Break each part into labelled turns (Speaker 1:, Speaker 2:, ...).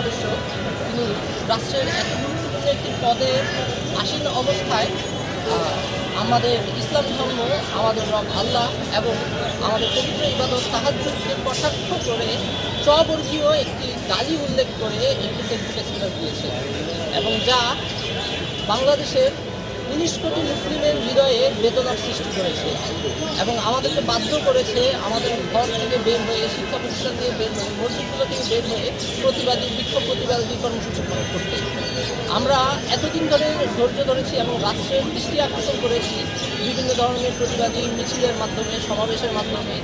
Speaker 1: সদস্য, তিনি রাষ্ট্রের একটি পদে আসীন অবস্থায় আমাদের ইসলাম ধর্ম, আমাদের রব আল্লাহ এবং আমাদের পবিত্র ইবাদত সাহায্যকে কটাক্ষ করে স্ববর্গীয় একটি গালি উল্লেখ করে একটি সেন্টিফিকেশন দিয়েছে এবং যা বাংলাদেশের উনিশ কোটি মুসলিমের হৃদয়ে বেদনার সৃষ্টি করেছে এবং আমাদেরকে বাধ্য করেছে আমাদের ঘর থেকে বের হয়ে, শিক্ষা প্রতিষ্ঠান থেকে বের হয়ে, মসজিদগুলো থেকে বের হয়ে প্রতিবাদী, বিক্ষোভ প্রতিবাদী কর্মসূচি করতে। আমরা এতদিন ধরে ধৈর্য ধরেছি এবং রাষ্ট্রের দৃষ্টি আকর্ষণ করেছি বিভিন্ন ধরনের প্রতিবাদী মিছিলের মাধ্যমে, সমাবেশের মাধ্যমে।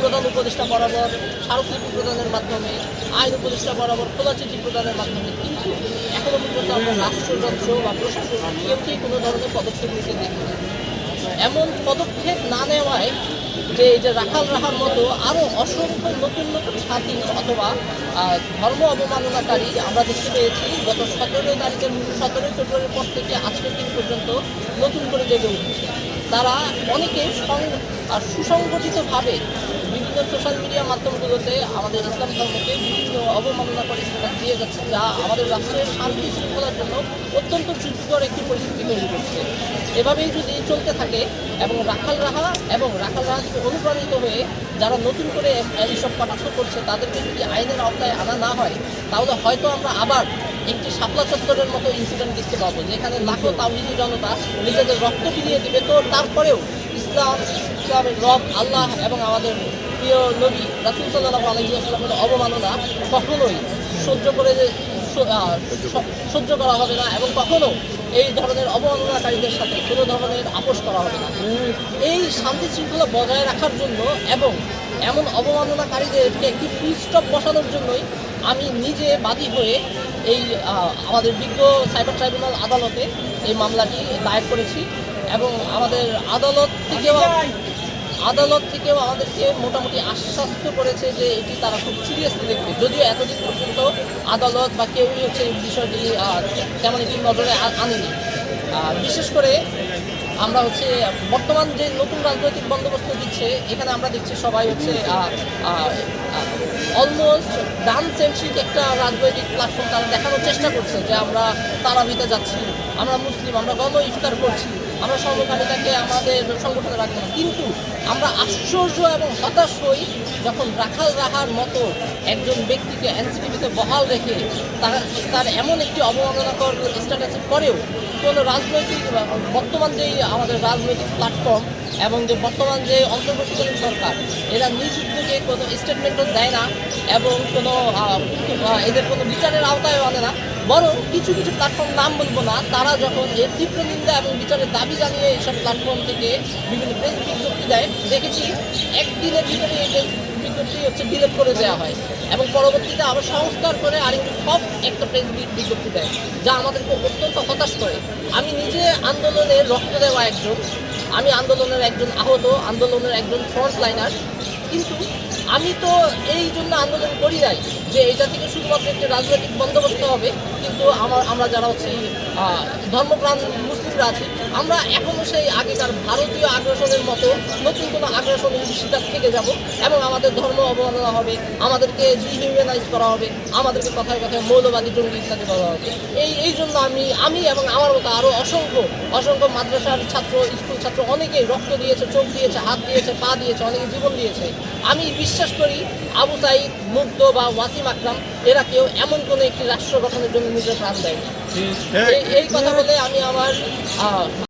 Speaker 1: প্রধান উপদেষ্টা বরাবর, স্মারকলিপি প্রদানের মাধ্যমে, আইন উপদেষ্টা বরাবর খোলা চিঠি প্রদানের মাধ্যমে, কিন্তু এখনও পর্যন্ত আমরা রাষ্ট্রযন্ত্র বা প্রশাসন কেউকেই কোনো ধরনের পদক্ষেপ নিতে দেখি এমন পদক্ষেপ না নেওয়ায় যে এই যে রাখাল রাহার মতো আরও অসংখ্য নতুন নতুন স্বাধীন অথবা ধর্ম অবমাননাকারী আমরা দেখতে পেয়েছি। গত সতেরোই তারিখের সতেরোই ফেব্রুয়ারির পর থেকে আজকের দিন পর্যন্ত নতুন করে জেগে উঠেছে। তারা অনেকে সুসংগঠিতভাবে বিভিন্ন সোশ্যাল মিডিয়া মাধ্যমগুলোতে আমাদের ইসলাম ধর্মকে বিভিন্ন অবমাননা করে স্ট্যাটাস দিয়ে যাচ্ছে, যা আমাদের রাষ্ট্রের শান্তি শৃঙ্খলার জন্য অত্যন্ত ঝুঁকিকর একটি পরিস্থিতি তৈরি করছে। এভাবেই যদি চলতে থাকে এবং রাখাল রাহা এবং রাখাল রাহা থেকে অনুপ্রাণিত হয়ে যারা নতুন করে এইসব কটাক্ষ করছে, তাদেরকে যদি আইনের আওতায় আনা না হয়, তাহলে হয়তো আমরা আবার একটি শাপলা চত্বরের মতো ইনসিডেন্ট দেখতে পাবো, যেখানে লাখো তাওহিদি জনতা নিজেদের রক্ত ফিরিয়ে দেবে। তো তারপরেও ইসলাম, ইসলামের রব আল্লাহ এবং আমাদের প্রিয় নবী রাসুল সাল্লাহ আলহিউসালামের অবমাননা কখনোই সহ্য করে সহ্য করা হবে না এবং কখনো এই ধরনের অবমাননাকারীদের সাথে কোনো ধরনের আপোষ করা হবে না। এই শান্তি শৃঙ্খলা বজায় রাখার জন্য এবং এমন অবমাননাকারীদেরকে একটি ফুল স্টপ বসানোর জন্যই আমি নিজে বাদী হয়ে এই আমাদের বিজ্ঞ সাইবার ট্রাইব্যুনাল আদালতে এই মামলাটি দায়ের করেছি। এবং আমাদের আদালত থেকেও আদালত থেকেও আমাদেরকে মোটামুটি আশ্বস্ত করেছে যে এটি তারা খুব সিরিয়াসলি দেখবে। যদিও এতদিন পর্যন্ত আদালত বা কেউই হচ্ছে এই বিষয়টি তেমন একটি নজরে আনেনি। বিশেষ করে আমরা হচ্ছে বর্তমান যে নতুন রাজনৈতিক বন্দোবস্ত দিচ্ছে, এখানে আমরা দেখছি সবাই হচ্ছে অলমোস্ট ডান সেন্ট্রিক একটা রাজনৈতিক প্ল্যাটফর্ম তারা দেখানোর চেষ্টা করছে যে আমরা তারাবিতে যাচ্ছি, আমরা মুসলিম, আমরা গণ ইফতার করছি। আমরা সর্বকালিকাকে আমাদের সংগঠনে রাখব না কিন্তু আমরা আশ্চর্য এবং হতাশ হই যখন রাখাল রাহার মতো একজন ব্যক্তিকে এনসিটিভিতে বহাল রেখে তারা, তার এমন একটি অবমাননাকর স্ট্যাটাসের পরেও কোনো রাজনৈতিক বর্তমান যেই আমাদের রাজনৈতিক প্ল্যাটফর্ম এবং যে বর্তমান যে অন্তর্বর্তীকালীন সরকার, এরা নিজ উদ্যোগে কোনো স্টেটমেন্টও দেয় না এবং কোনো এদের কোনো বিচারের আওতায় আনে না। বরং কিছু কিছু প্ল্যাটফর্ম নাম বলব না, তারা যখন এর তীব্র নিন্দা এবং বিচারের দাবি জানিয়ে এইসব প্ল্যাটফর্ম থেকে বিভিন্ন প্রেস বিজ্ঞপ্তি দেয়, দেখেছি একদিনের ভিতরে এই প্রেস বিজ্ঞপ্তি হচ্ছে ডিলেট করে দেওয়া হয় এবং পরবর্তীতে আবার সংস্কার করে আরেকটু সফট একটা প্রেস বিজ্ঞপ্তি দেয়, যা আমাদেরকে অত্যন্ত হতাশ করে। আমি নিজে আন্দোলনে রক্ত দেওয়া একজন, আমি আন্দোলনের একজন আহত, আন্দোলনের একজন ফ্রন্ট লাইনার কিন্তু আমি তো এই জন্য আন্দোলন করি নাই যে এটা থেকে শুধুমাত্র একটি রাজনৈতিক বন্দোবস্ত হবে কিন্তু আমার আমরা যারা হচ্ছে ধর্মপ্রাণ মুসলিমরা আছি, আমরা এখনও সেই আগেকার ভারতীয় আগ্রাসনের মতো নতুন কোনো আগ্রাসনের শিকার থেকে যাব এবং আমাদের ধর্ম অবমাননা হবে, আমাদেরকে ডিহিউম্যানাইজ করা হবে, আমাদেরকে কথায় কথায় মৌলবাদী জঙ্গি ইত্যাদি করা হবে। এই এই জন্য আমি আমি এবং আমার মতো আরও অসংখ্য অসংখ্য মাদ্রাসার ছাত্র, স্কুল ছাত্র অনেকেই রক্ত দিয়েছে, চোখ দিয়েছে, হাত দিয়েছে, পা দিয়েছে, অনেকে জীবন দিয়েছে। আমি বিশ্বাস করি আবু সাইদ মুগ্ধ বা ওয়াসিম আকরাম এরা কেউ এমন কোনো একটি রাষ্ট্র গঠনের জন্য নিজের প্রাণ দেয়নি। এই- এই কথা বলে আমি আমার